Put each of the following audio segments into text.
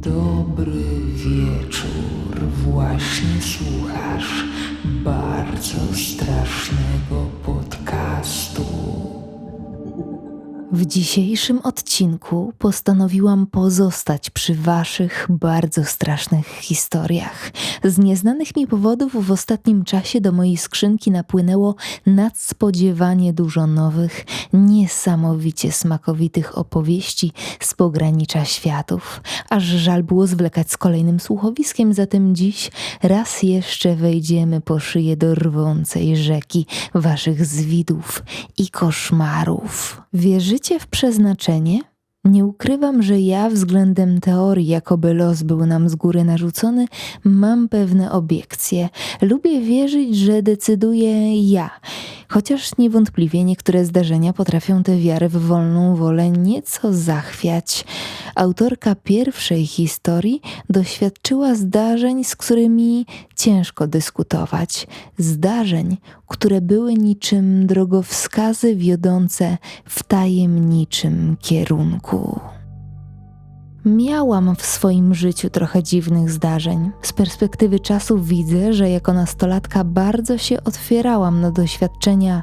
Dobry wieczór, właśnie słuchasz bardzo strasznego podcastu. W dzisiejszym odcinku postanowiłam pozostać przy Waszych bardzo strasznych historiach. Z nieznanych mi powodów w ostatnim czasie do mojej skrzynki napłynęło nadspodziewanie dużo nowych, niesamowicie smakowitych opowieści z pogranicza światów. Aż żal było zwlekać z kolejnym słuchowiskiem, zatem dziś raz jeszcze wejdziemy po szyję do rwącej rzeki Waszych zwidów i koszmarów. Wierzycie w przeznaczenie? Nie ukrywam, że ja względem teorii, jakoby los był nam z góry narzucony, mam pewne obiekcje. Lubię wierzyć, że decyduję ja, chociaż niewątpliwie niektóre zdarzenia potrafią tę wiarę w wolną wolę nieco zachwiać. Autorka pierwszej historii doświadczyła zdarzeń, z którymi ciężko dyskutować. Zdarzeń, które były niczym drogowskazy wiodące w tajemniczym kierunku. Miałam w swoim życiu trochę dziwnych zdarzeń. Z perspektywy czasu widzę, że jako nastolatka bardzo się otwierałam na doświadczenia,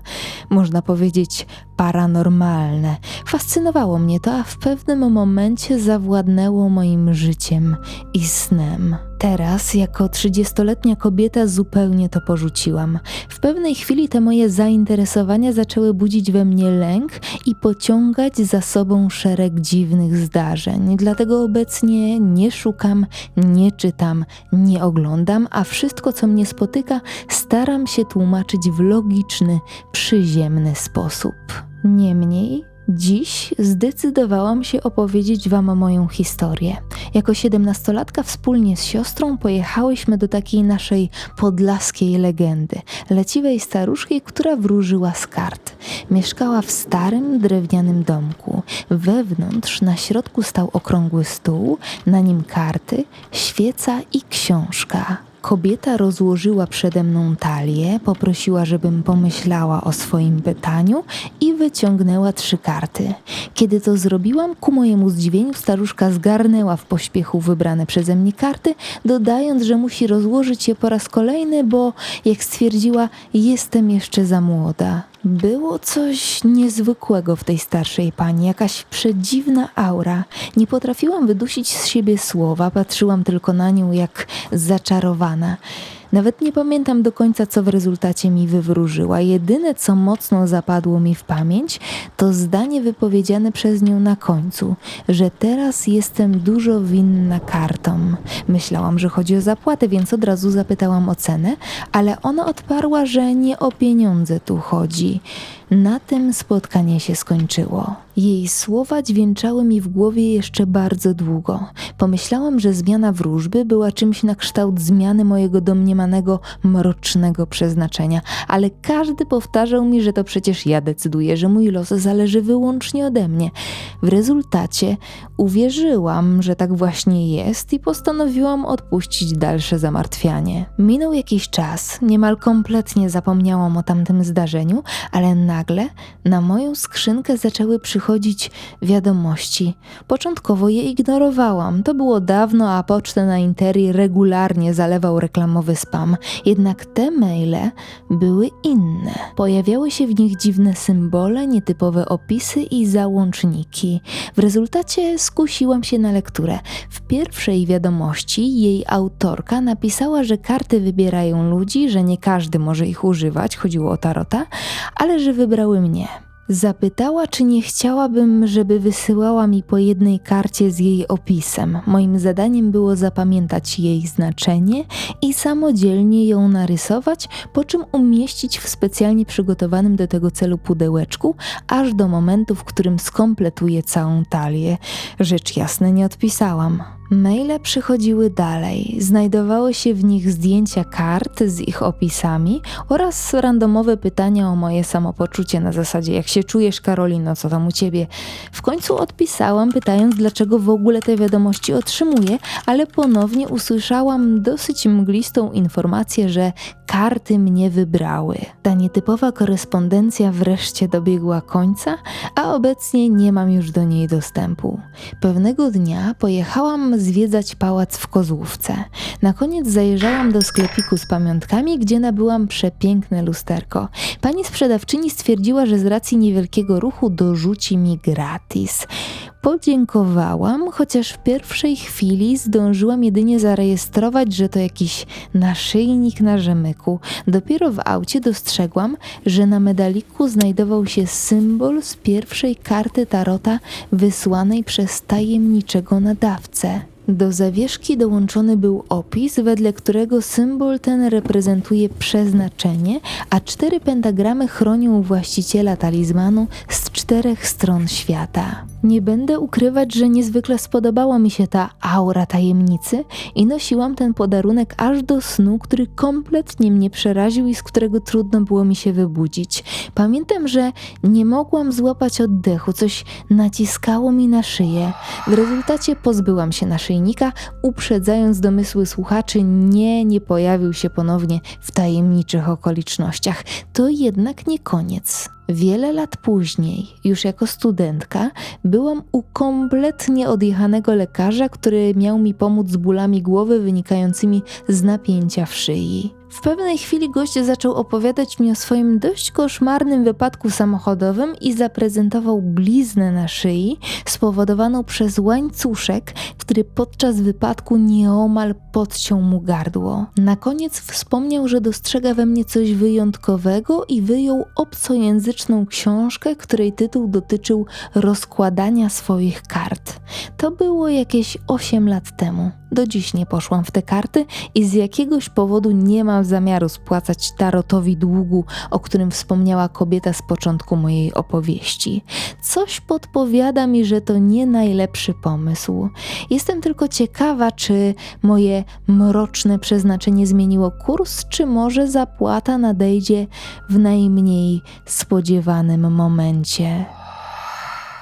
można powiedzieć, paranormalne. Fascynowało mnie to, a w pewnym momencie zawładnęło moim życiem i snem. Teraz, jako trzydziestoletnia kobieta, zupełnie to porzuciłam. W pewnej chwili te moje zainteresowania zaczęły budzić we mnie lęk i pociągać za sobą szereg dziwnych zdarzeń. Dlatego obecnie nie szukam, nie czytam, nie oglądam, a wszystko, co mnie spotyka, staram się tłumaczyć w logiczny, przyziemny sposób. Niemniej, Dziś zdecydowałam się opowiedzieć Wam moją historię. Jako siedemnastolatka wspólnie z siostrą pojechałyśmy do takiej naszej podlaskiej legendy, leciwej staruszki, która wróżyła z kart. Mieszkała w starym, drewnianym domku. Wewnątrz na środku stał okrągły stół, na nim karty, świeca i książka. Kobieta rozłożyła przede mną talię, poprosiła, żebym pomyślała o swoim pytaniu i wyciągnęła trzy karty. Kiedy to zrobiłam, ku mojemu zdziwieniu staruszka zgarnęła w pośpiechu wybrane przeze mnie karty, dodając, że musi rozłożyć je po raz kolejny, bo, jak stwierdziła, jestem jeszcze za młoda. Było coś niezwykłego w tej starszej pani, jakaś przedziwna aura. Nie potrafiłam wydusić z siebie słowa, patrzyłam tylko na nią jak zaczarowana. Nawet nie pamiętam do końca, co w rezultacie mi wywróżyła. Jedyne, co mocno zapadło mi w pamięć, to zdanie wypowiedziane przez nią na końcu, że teraz jestem dużo winna kartom. Myślałam, że chodzi o zapłatę, więc od razu zapytałam o cenę, ale ona odparła, że nie o pieniądze tu chodzi. Na tym spotkanie się skończyło. Jej słowa dźwięczały mi w głowie jeszcze bardzo długo. Pomyślałam, że zmiana wróżby była czymś na kształt zmiany mojego domniemanego mrocznego przeznaczenia, ale każdy powtarzał mi, że to przecież ja decyduję, że mój los zależy wyłącznie ode mnie. W rezultacie uwierzyłam, że tak właśnie jest i postanowiłam odpuścić dalsze zamartwianie. Minął jakiś czas, niemal kompletnie zapomniałam o tamtym zdarzeniu, ale nagle na moją skrzynkę zaczęły przychodzić wiadomości. Początkowo je ignorowałam, to było dawno, a pocztę na Interi regularnie zalewał reklamowy spam. Jednak te maile były inne. Pojawiały się w nich dziwne symbole, nietypowe opisy i załączniki. W rezultacie skusiłam się na lekturę. W pierwszej wiadomości jej autorka napisała, że karty wybierają ludzi, że nie każdy może ich używać, chodziło o tarota, ale że wybrały mnie. Zapytała, czy nie chciałabym, żeby wysyłała mi po jednej karcie z jej opisem. Moim zadaniem było zapamiętać jej znaczenie i samodzielnie ją narysować, po czym umieścić w specjalnie przygotowanym do tego celu pudełeczku, aż do momentu, w którym skompletuję całą talię. Rzecz jasna nie odpisałam. Maile przychodziły dalej. Znajdowały się w nich zdjęcia kart z ich opisami oraz randomowe pytania o moje samopoczucie na zasadzie jak się czujesz Karolino, co tam u ciebie. W końcu odpisałam pytając dlaczego w ogóle te wiadomości otrzymuję, ale ponownie usłyszałam dosyć mglistą informację, że karty mnie wybrały. Ta nietypowa korespondencja wreszcie dobiegła końca, a obecnie nie mam już do niej dostępu. Pewnego dnia pojechałam zwiedzać pałac w Kozłówce. Na koniec zajrzałam do sklepiku z pamiątkami, gdzie nabyłam przepiękne lusterko. Pani sprzedawczyni stwierdziła, że z racji niewielkiego ruchu dorzuci mi gratis. Podziękowałam, chociaż w pierwszej chwili zdążyłam jedynie zarejestrować, że to jakiś naszyjnik na rzemyku. Dopiero w aucie dostrzegłam, że na medaliku znajdował się symbol z pierwszej karty tarota wysłanej przez tajemniczego nadawcę. Do zawieszki dołączony był opis, wedle którego symbol ten reprezentuje przeznaczenie, a cztery pentagramy chronią właściciela talizmanu z czterech stron świata. Nie będę ukrywać, że niezwykle spodobała mi się ta aura tajemnicy i nosiłam ten podarunek aż do snu, który kompletnie mnie przeraził i z którego trudno było mi się wybudzić. Pamiętam, że nie mogłam złapać oddechu, coś naciskało mi na szyję. W rezultacie pozbyłam się naszyjnika, uprzedzając domysły słuchaczy, nie, nie pojawił się ponownie w tajemniczych okolicznościach. To jednak nie koniec. Wiele lat później, już jako studentka, byłam u kompletnie odjechanego lekarza, który miał mi pomóc z bólami głowy wynikającymi z napięcia w szyi. W pewnej chwili gość zaczął opowiadać mi o swoim dość koszmarnym wypadku samochodowym i zaprezentował bliznę na szyi spowodowaną przez łańcuszek, który podczas wypadku nieomal podciął mu gardło. Na koniec wspomniał, że dostrzega we mnie coś wyjątkowego i wyjął obcojęzyczną książkę, której tytuł dotyczył rozkładania swoich kart. To było jakieś 8 lat temu. Do dziś nie poszłam w te karty i z jakiegoś powodu nie mam zamiaru spłacać tarotowi długu, o którym wspomniała kobieta z początku mojej opowieści. Coś podpowiada mi, że to nie najlepszy pomysł. Jestem tylko ciekawa, czy moje mroczne przeznaczenie zmieniło kurs, czy może zapłata nadejdzie w najmniej spodziewanym momencie.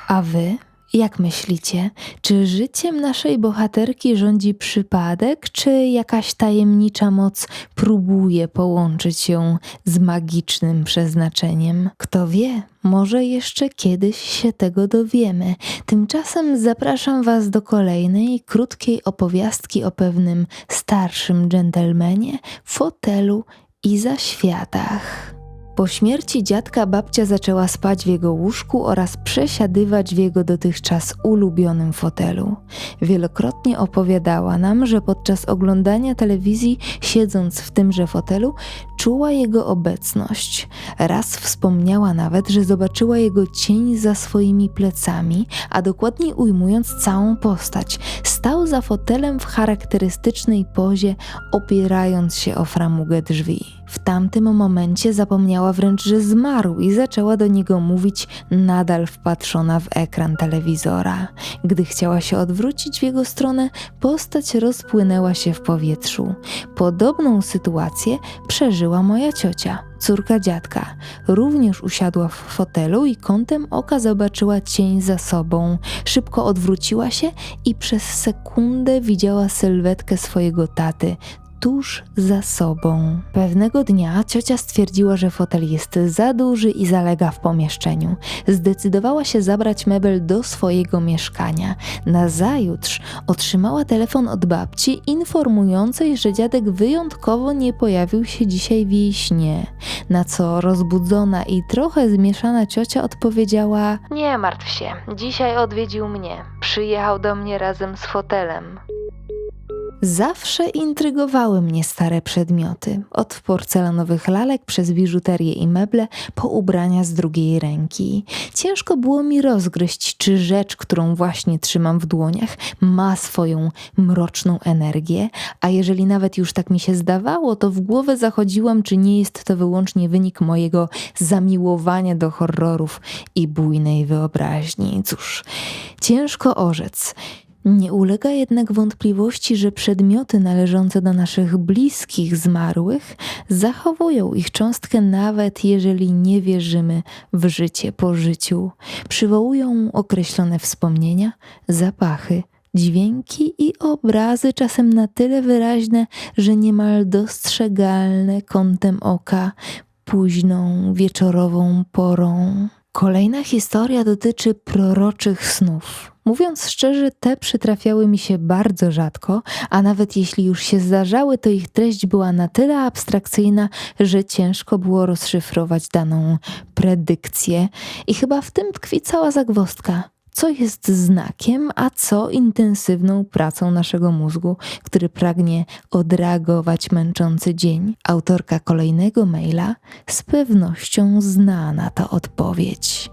A wy? Jak myślicie, czy życiem naszej bohaterki rządzi przypadek, czy jakaś tajemnicza moc próbuje połączyć ją z magicznym przeznaczeniem? Kto wie, może jeszcze kiedyś się tego dowiemy. Tymczasem zapraszam Was do kolejnej krótkiej opowiastki o pewnym starszym dżentelmenie, fotelu i zaświatach. Po śmierci dziadka babcia zaczęła spać w jego łóżku oraz przesiadywać w jego dotychczas ulubionym fotelu. Wielokrotnie opowiadała nam, że podczas oglądania telewizji, siedząc w tymże fotelu, czuła jego obecność. Raz wspomniała nawet, że zobaczyła jego cień za swoimi plecami, a dokładniej ujmując całą postać, stał za fotelem w charakterystycznej pozie, opierając się o framugę drzwi. W tamtym momencie zapomniała wręcz, że zmarł i zaczęła do niego mówić, nadal wpatrzona w ekran telewizora. Gdy chciała się odwrócić w jego stronę, postać rozpłynęła się w powietrzu. Podobną sytuację przeżyła moja ciocia, córka dziadka. Również usiadła w fotelu i kątem oka zobaczyła cień za sobą. Szybko odwróciła się i przez sekundę widziała sylwetkę swojego taty, tuż za sobą. Pewnego dnia ciocia stwierdziła, że fotel jest za duży i zalega w pomieszczeniu. Zdecydowała się zabrać mebel do swojego mieszkania. Nazajutrz otrzymała telefon od babci informującej, że dziadek wyjątkowo nie pojawił się dzisiaj w jej śnie. Na co rozbudzona i trochę zmieszana ciocia odpowiedziała: Nie martw się, dzisiaj odwiedził mnie. Przyjechał do mnie razem z fotelem. Zawsze intrygowały mnie stare przedmioty, od porcelanowych lalek przez biżuterię i meble po ubrania z drugiej ręki. Ciężko było mi rozgryźć, czy rzecz, którą właśnie trzymam w dłoniach, ma swoją mroczną energię, a jeżeli nawet już tak mi się zdawało, to w głowę zachodziłam, czy nie jest to wyłącznie wynik mojego zamiłowania do horrorów i bujnej wyobraźni. Cóż, ciężko orzec. Nie ulega jednak wątpliwości, że przedmioty należące do naszych bliskich zmarłych zachowują ich cząstkę, nawet jeżeli nie wierzymy w życie po życiu. Przywołują określone wspomnienia, zapachy, dźwięki i obrazy, czasem na tyle wyraźne, że niemal dostrzegalne kątem oka późną wieczorową porą. Kolejna historia dotyczy proroczych snów. Mówiąc szczerze, te przytrafiały mi się bardzo rzadko, a nawet jeśli już się zdarzały, to ich treść była na tyle abstrakcyjna, że ciężko było rozszyfrować daną predykcję. I chyba w tym tkwi cała zagwozdka. Co jest znakiem, a co intensywną pracą naszego mózgu, który pragnie odreagować męczący dzień? Autorka kolejnego maila z pewnością zna na to odpowiedź.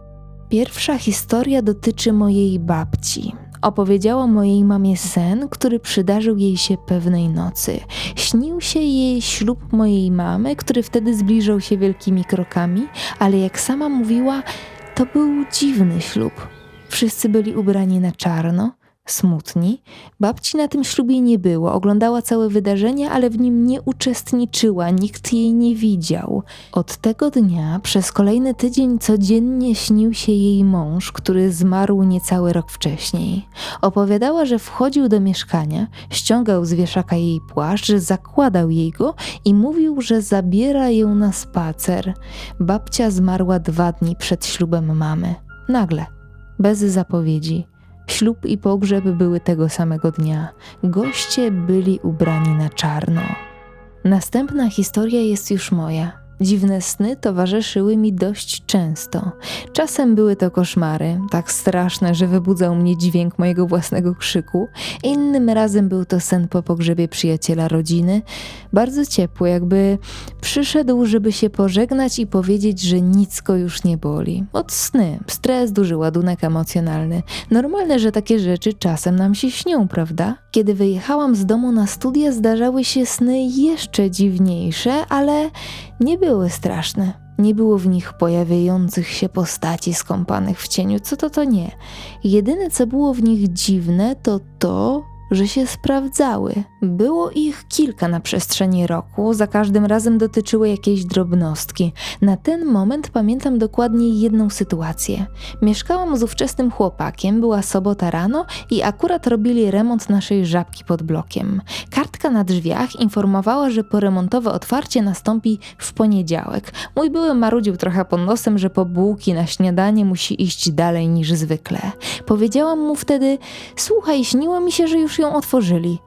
Pierwsza historia dotyczy mojej babci. Opowiedziała mojej mamie sen, który przydarzył jej się pewnej nocy. Śnił się jej ślub mojej mamy, który wtedy zbliżał się wielkimi krokami, ale jak sama mówiła, to był dziwny ślub. Wszyscy byli ubrani na czarno, smutni. Babci na tym ślubie nie było, oglądała całe wydarzenia, ale w nim nie uczestniczyła, nikt jej nie widział. Od tego dnia przez kolejny tydzień codziennie śnił się jej mąż, który zmarł niecały rok wcześniej. Opowiadała, że wchodził do mieszkania, ściągał z wieszaka jej płaszcz, zakładał jej go i mówił, że zabiera ją na spacer. Babcia zmarła dwa dni przed ślubem mamy. Nagle, bez zapowiedzi. Ślub i pogrzeb były tego samego dnia. Goście byli ubrani na czarno. Następna historia jest już moja. Dziwne sny towarzyszyły mi dość często. Czasem były to koszmary, tak straszne, że wybudzał mnie dźwięk mojego własnego krzyku. Innym razem był to sen po pogrzebie przyjaciela rodziny, bardzo ciepły, jakby przyszedł, żeby się pożegnać i powiedzieć, że nic go już nie boli. Od sny, stres, duży ładunek emocjonalny. Normalne, że takie rzeczy czasem nam się śnią, prawda? Kiedy wyjechałam z domu na studia, zdarzały się sny jeszcze dziwniejsze, ale nie były straszne. Nie było w nich pojawiających się postaci skąpanych w cieniu, co to to nie. Jedyne co było w nich dziwne to to, że się sprawdzały. Było ich kilka na przestrzeni roku, za każdym razem dotyczyły jakiejś drobnostki. Na ten moment pamiętam dokładnie jedną sytuację. Mieszkałam z ówczesnym chłopakiem, była sobota rano i akurat robili remont naszej żabki pod blokiem. Kartka na drzwiach informowała, że poremontowe otwarcie nastąpi w poniedziałek. Mój były marudził trochę pod nosem, że po bułki na śniadanie musi iść dalej niż zwykle. Powiedziałam mu wtedy: Słuchaj, śniło mi się, że już ją otworzyli.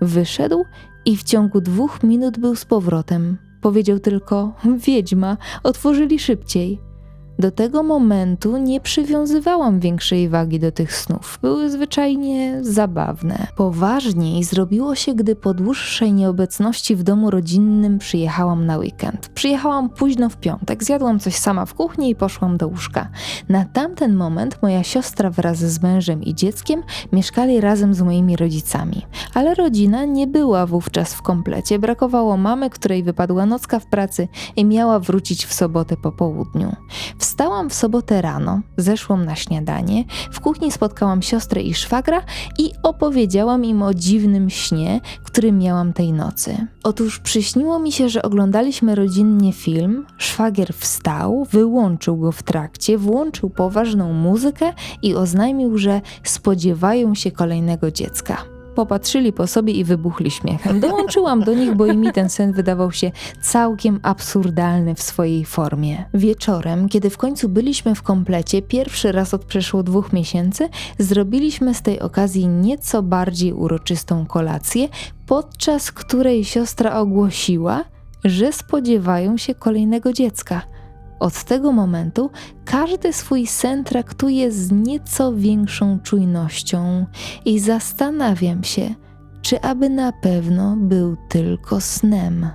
Wyszedł i w ciągu dwóch minut był z powrotem. Powiedział tylko: Wiedźma, otworzyli szybciej. Do tego momentu nie przywiązywałam większej wagi do tych snów. Były zwyczajnie zabawne. Poważniej zrobiło się, gdy po dłuższej nieobecności w domu rodzinnym przyjechałam na weekend. Przyjechałam późno w piątek, zjadłam coś sama w kuchni i poszłam do łóżka. Na tamten moment moja siostra wraz z mężem i dzieckiem mieszkali razem z moimi rodzicami. Ale rodzina nie była wówczas w komplecie. Brakowało mamy, której wypadła nocka w pracy i miała wrócić w sobotę po południu. Wstałam w sobotę rano, zeszłam na śniadanie, w kuchni spotkałam siostrę i szwagra i opowiedziałam im o dziwnym śnie, który miałam tej nocy. Otóż przyśniło mi się, że oglądaliśmy rodzinnie film, szwagier wstał, wyłączył go w trakcie, włączył poważną muzykę i oznajmił, że spodziewają się kolejnego dziecka. Popatrzyli po sobie i wybuchli śmiechem. Dołączyłam do nich, bo i mi ten sen wydawał się całkiem absurdalny w swojej formie. Wieczorem, kiedy w końcu byliśmy w komplecie, pierwszy raz od przeszło dwóch miesięcy, zrobiliśmy z tej okazji nieco bardziej uroczystą kolację, podczas której siostra ogłosiła, że spodziewają się kolejnego dziecka. Od tego momentu każdy swój sen traktuje z nieco większą czujnością i zastanawiam się, czy aby na pewno był tylko snem.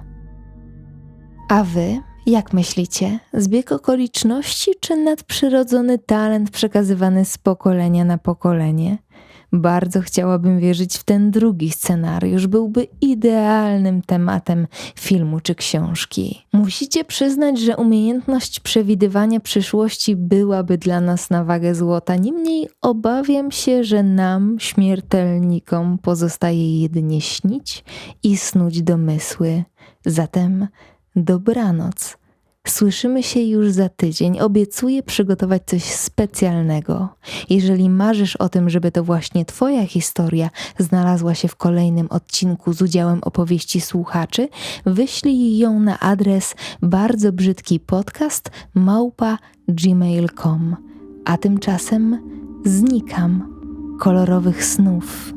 A wy, jak myślicie, zbieg okoliczności czy nadprzyrodzony talent przekazywany z pokolenia na pokolenie? Bardzo chciałabym wierzyć w ten drugi scenariusz, byłby idealnym tematem filmu czy książki. Musicie przyznać, że umiejętność przewidywania przyszłości byłaby dla nas na wagę złota. Niemniej obawiam się, że nam, śmiertelnikom, pozostaje jedynie śnić i snuć domysły. Zatem dobranoc. Słyszymy się już za tydzień. Obiecuję przygotować coś specjalnego. Jeżeli marzysz o tym, żeby to właśnie Twoja historia znalazła się w kolejnym odcinku z udziałem opowieści słuchaczy, wyślij ją na adres bardzo brzydki podcast gmail.com. A tymczasem znikam. kolorowych snów.